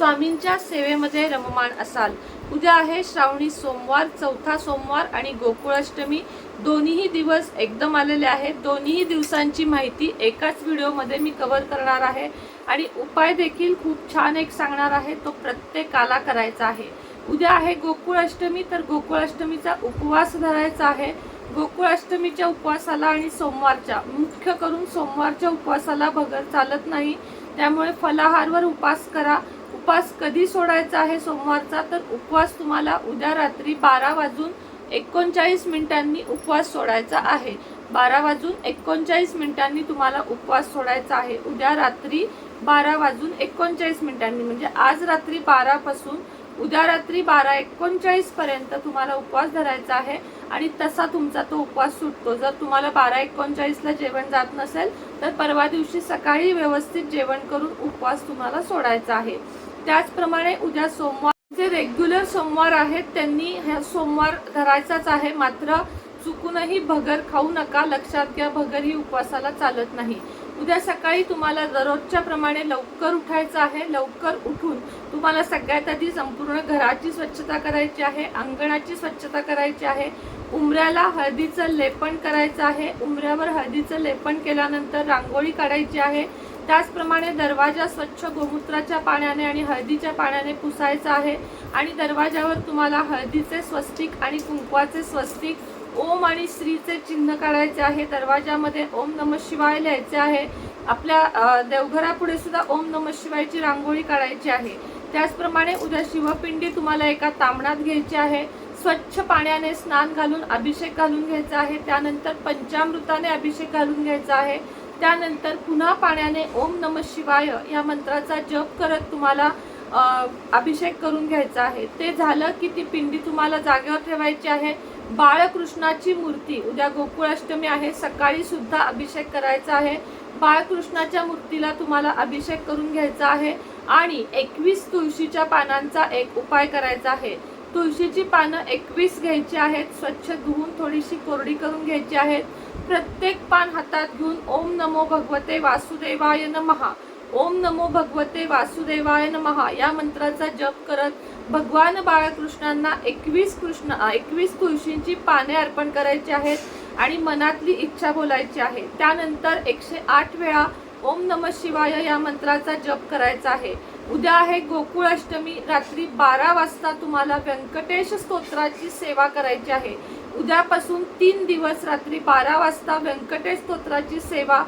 स्वामींच्या सेवेमध्ये रममाण असाल. उद्या आहे श्रावणी सोमवार चौथा सोमवार आणि गोकुळाष्टमी. दोन्हीही दिवस एकदम आलेले आहेत. दोन्हीही दिवसांची माहिती एकाच व्हिडिओमध्ये मी कव्हर करणार आहे. आणि उपाय देखील खूप छान एक सांगणार आहे तो प्रत्येकाला करायचा आहे. उद्या आहे गोकुळाष्टमी तर गोकुळाष्टमीचा उपवास धरायचा आहे. गोकुळाष्टमीच्या उपवासाला आणि सोमवारच्या मुख्य करून सोमवारच्या उपवासाला भगर चालत नाही. त्यामुळे फलाहारवर उपास करा. उपवास कधी सोडायचा आहे सोमवारचा? तर उपवास तुम्हाला उद्या रात्री बारा वाजून एकोणचाळीस मिनिटांनी उपवास सोडायचा आहे. बारा वाजून एकोणचाळीस मिनिटांनी तुम्हाला उपवास सोडायचा आहे. उद्या रात्री बारा वाजून एकोणचाळीस मिनिटांनी म्हणजे आज रात्री बारापासून उद्या रात्री बारा एकोणचाळीसपर्यंत तुम्हाला उपवास धरायचा आहे आणि तसा तुमचा तो उपवास सुटतो. जर तुम्हाला बारा एकोणचाळीसला जेवण जात नसेल तर परवा दिवशी सकाळी व्यवस्थित जेवण करून उपवास तुम्हाला सोडायचा आहे. त्याचप्रमाणे उद्या सोमवार जे रेग्युलर सोमवार आहेत त्यांनी ह्या सोमवार धरायचाच आहे. मात्र चुकूनही भगर खाऊ नका. लक्षात घ्या भगर ही उपवासाला चालत नाही. उद्या सकाळी तुम्हाला दररोजच्या प्रमाणे लवकर उठायचं आहे. लवकर उठून तुम्हाला सगळ्यात आधी संपूर्ण घराची स्वच्छता करायची आहे अंगणाची स्वच्छता करायची आहे. उमऱ्याला हळदीचं लेपन करायचं आहे. उमऱ्यावर हळदीचं लेपन केल्यानंतर रांगोळी काढायची आहे. त्याचप्रमाणे दरवाजा स्वच्छ गोमूत्राच्या पाण्याने आणि हळदीच्या पाण्याने पुसायचा आहे. आणि दरवाजावर तुम्हाला हळदीचे स्वस्तिक आणि कुंकवाचे स्वस्तिक ओम आणि श्रीचे चिन्ह काढायचे आहे. दरवाजामध्ये ओम नम शिवाय लिहायचे आहे. आपल्या देवघरापुढे सुद्धा ओम नम शिवायची रांगोळी काढायची आहे. त्याचप्रमाणे उद्या शिवपिंडी तुम्हाला एका तांबणात घ्यायची आहे. स्वच्छ पाण्याने स्नान घालून अभिषेक घालून घ्यायचा आहे. त्यानंतर पंचामृताने अभिषेक घालून घ्यायचा आहे. त्यानंतर पुन्हा पाण्याने ओम नम शिवाय या मंत्राचा जप करत तुम्हाला अभिषेक करून घ्यायचा आहे. ते झालं की ती पिंडी तुम्हाला जागेवर ठेवायची आहे. बाळकृष्णाची मूर्ती उद्या गोकुळाष्टमी आहे सकाळी सुद्धा अभिषेक करायचा आहे. बाळकृष्णाच्या मूर्तीला तुम्हाला अभिषेक करून घ्यायचा आहे. आणि एकवीस तुळशीच्या पानांचा एक उपाय करायचा आहे. तुळशीची पानं एकवीस घ्यायची आहेत स्वच्छ धुवून थोडीशी कोरडी करून घ्यायची आहेत. प्रत्येक पान हातात घेऊन ओम नमो भगवते वासुदेवाय नमहा. ओम नमो भगवते वासुदेवाय नमहा. या मंत्राचा जप करत भगवान बाळकृष्णांना एकवीस कृष्ण एकवीस तुळशींची पाने अर्पण करायची आहेत आणि मनातली इच्छा बोलायची आहे. त्यानंतर एकशे आठ वेळा ओम नम शिवाय या मंत्राचा जप करायचा आहे. उद्या आहे गोकुळाष्टमी रात्री बारा वाजता तुम्हाला व्यंकटेश स्तोत्राची सेवा करायची आहे. उद्यापासून तीन दिवस रात्री बारा वाजता व्यंकटेश स्तोत्राची सेवा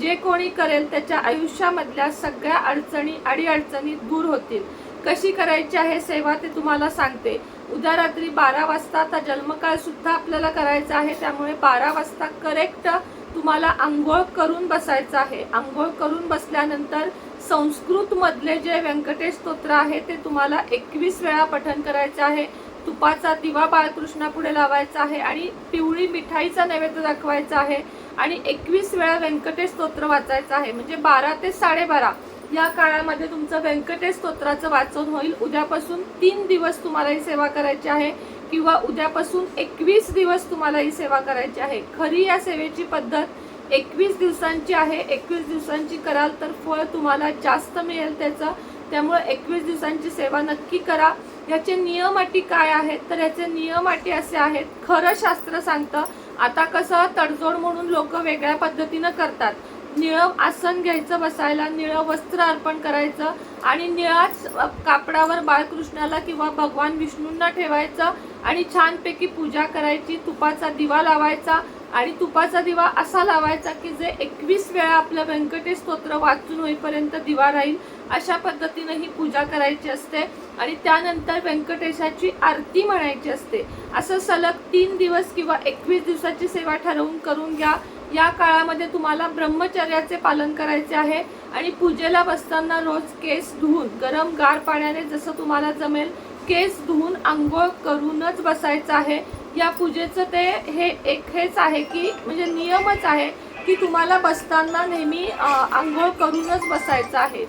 जे कोणी करेल त्याच्या आयुष्यामधल्या सगळ्या अडचणी अडीअडचणी दूर होतील. कशी करायची आहे सेवा ते तुम्हाला सांगते. उद्या रात्री बारा वाजता आता जन्मकाळ सुद्धा आपल्याला करायचा आहे त्यामुळे बारा वाजता करेक्ट तुम्हाला आंघोळ करून बसायचं आहे. आंघोळ करून बसल्यानंतर संस्कृतमधले जे व्यंकटेश स्तोत्र आहे ते तुम्हाला एकवीस वेळा पठन करायचं आहे. तुपाचा दिवा बाळकृष्णापुढे लावायचा आहे आणि पिवळी मिठाईचा नैवेद्य दाखवायचा आहे आणि एकवीस वेळा व्यंकटेश स्तोत्र वाचायचं आहे. म्हणजे बारा ते साडेबारा या काळामध्ये तुमचं व्यंकटेश स्तोत्राचं वाचन होईल. उद्यापासून तीन दिवस तुम्हाला ही सेवा करायची आहे. किंवा उद्यापासून एकवीस दिवस तुम्हाला ही सेवा करायची आहे. खरी या सेवेची पद्धत एकवीस दिवसांची आहे. एकवीस दिवसांची कराल तर फळ तुम्हाला जास्त मिळेल त्याचं. त्यामुळे एकवीस दिवसांची सेवा नक्की करा. याचे नियम अटी काय आहेत? तर याचे नियम अटी असे आहेत. खरं शास्त्र सांगतं आता कसं तडजोड म्हणून लोक वेगळ्या पद्धतीनं करतात. निळं आसन घ्यायचं बसायला निळं वस्त्र अर्पण करायचं आणि निळाच कापडावर बाळकृष्णाला किंवा भगवान विष्णूंना ठेवायचं. आणि छानपैकी पूजा करायची तुपाचा दिवा लावायचा आणि तुपाचा दिवा असा लावायचा की जे एकवीस वेळा आपलं व्यंकटेश स्तोत्र वाचून होईपर्यंत दिवा राहील अशा पद्धतीनं ही पूजा करायची असते. आणि त्यानंतर व्यंकटेशाची आरती म्हणायची असते. असं सलग तीन दिवस किंवा एकवीस दिवसाची सेवा ठरवून करून घ्या. या काळामध्ये तुम्हाला ब्रह्मचर्याचे पालन करायचे आहे. आणि पूजेला बसताना रोज केस धुवून गरम गार पाण्याने जसं तुम्हाला जमेल केस धुवून आंघोळ करूनच बसायचं आहे. या पूजेचं ते हे एक हेच आहे की म्हणजे नियमच आहे की तुम्हाला बसताना नेहमी आंघोळ करूनच बसायचं आहे.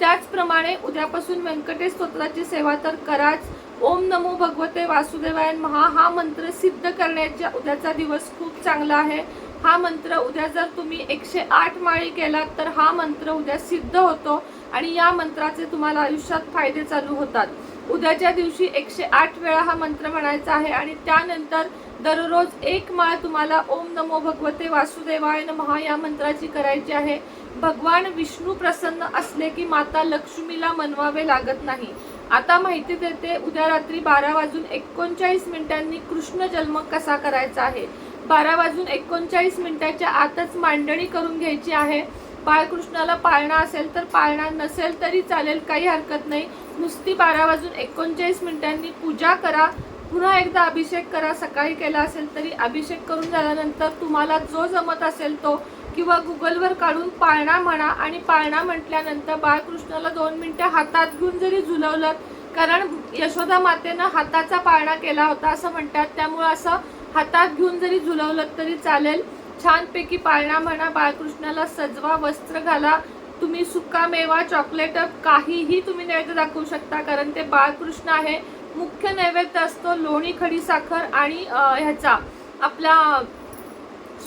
त्याचप्रमाणे उद्यापासून व्यंकटेश स्तोत्राची सेवा तर कराच. ओम नमो भगवते वासुदेवाय महा हा मंत्र सिद्ध करण्याचा उद्याचा दिवस खूप चांगला आहे. हा मंत्र उद्या जर तुम्ही एकशे आठ माळी केलात तर हा मंत्र उद्या सिद्ध होतो आणि या मंत्राचे तुम्हाला आयुष्यात फायदे चालू होतात. उद्याच्या दिवशी एकशे आठ वेळा हा मंत्र म्हणायचा आहे आणि त्यानंतर दररोज एक माळ तुम्हाला ओम नमो भगवते वासुदेवाय नमः या मंत्राची करायची आहे. भगवान विष्णू प्रसन्न असले की माता लक्ष्मीला मनवावे लागत नाही. आता माहिती देते उद्या रात्री बारा वाजून एकोणचाळीस मिनिटांनी कृष्ण जन्म कसा करायचा आहे? बारा वाजून एकोणचाळीस मिनिटाच्या आतच मांडणी करून घ्यायची आहे. बाळकृष्णाला पाळणा असेल तर पाळणा नसेल तरी चालेल काही हरकत नाही. नुसती बारा वाजून एकोणचाळीस मिनिटांनी पूजा करा. पुन्हा एकदा अभिषेक करा. सकाळी केला असेल तरी अभिषेक करून झाल्यानंतर तुम्हाला जो जमत असेल तो किंवा गुगलवर काढून पाळणा म्हणा आणि पाळणा म्हटल्यानंतर बाळकृष्णाला दोन मिनटं हातात घेऊन जरी झुलवलं कारण यशोदा मातेनं हाताचा पाळणा केला होता असं म्हणतात. त्यामुळं असं हातात घेऊन जरी झुलवलं तरी चालेल. छानपैकी पाळणा म्हणा बाळकृष्णाला सजवा वस्त्र घाला तुम्ही सुका मेवा चॉकलेट काहीही तुम्ही नैवेद्य दाखवू शकता कारण ते बाळकृष्ण आहे. मुख्य नैवेद्य असतो लोणी खडी साखर आणि ह्याचा आपला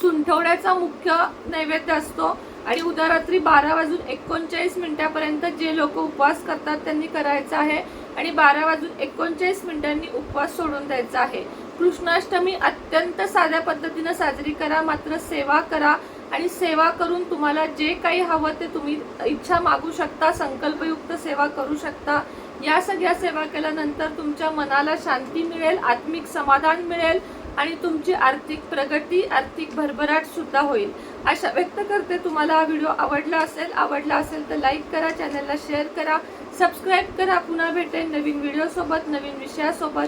सुंठवड्याचा मुख्य नैवेद्य असतो. आणि उद्या रात्री बारा वाजून एकोणचाळीस मिनिटापर्यंत जे लोक उपवास करतात त्यांनी करायचं आहे. आणि बारा वाजून एकोणचाळीस मिनिटांनी उपवास सोडून द्यायचा आहे. कृष्णाष्टमी अत्यंत साध्या पद्धतीनं साजरी करा मात्र सेवा करा आणि सेवा करून तुम्हाला जे काही हवं ते तुम्ही इच्छा मागू शकता संकल्पयुक्त सेवा करू शकता. या सगळ्या सेवा केल्यानंतर तुमच्या मनाला शांती मिळेल आत्मिक समाधान मिळेल आणि तुमची आर्थिक प्रगती आर्थिक भरभराट सुद्धा होईल. अशा व्यक्त करते तुम्हाला हा व्हिडिओ आवडला असेल आवडला असेल तर लाईक करा चॅनलला शेअर करा सबस्क्राईब करा. पुन्हा भेटेल नवीन व्हिडिओसोबत नवीन विषयासोबत.